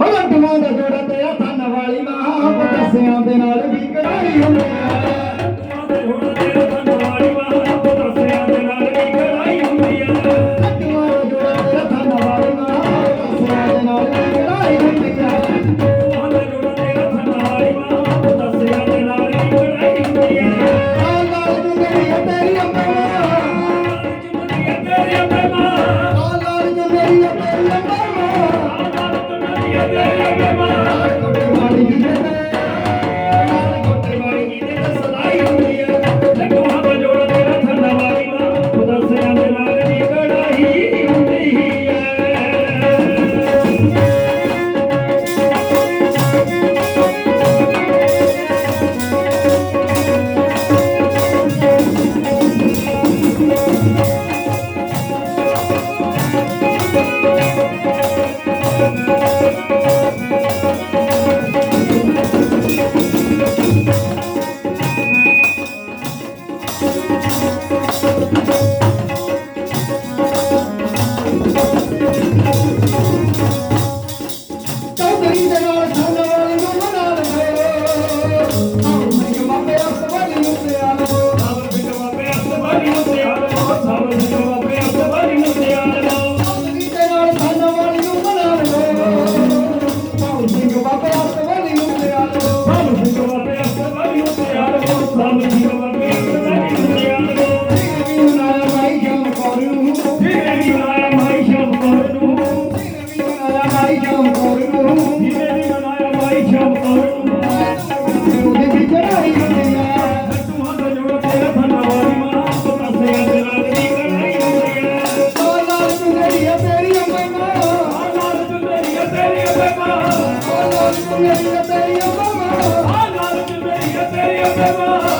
ਹੋਰਾਂ ਤੁਮਾਂ ਦਾ ਜੋੜਾ ਤੇ ਆ ਧਨ ਵਾਲੀ ਮਾਂ ਪਟਸਿਆਂ ਦੇ ਨਾਲ ਵੀ ਕਰਾਈ ਹੁੰਦੇ ਆ। i'm not a baby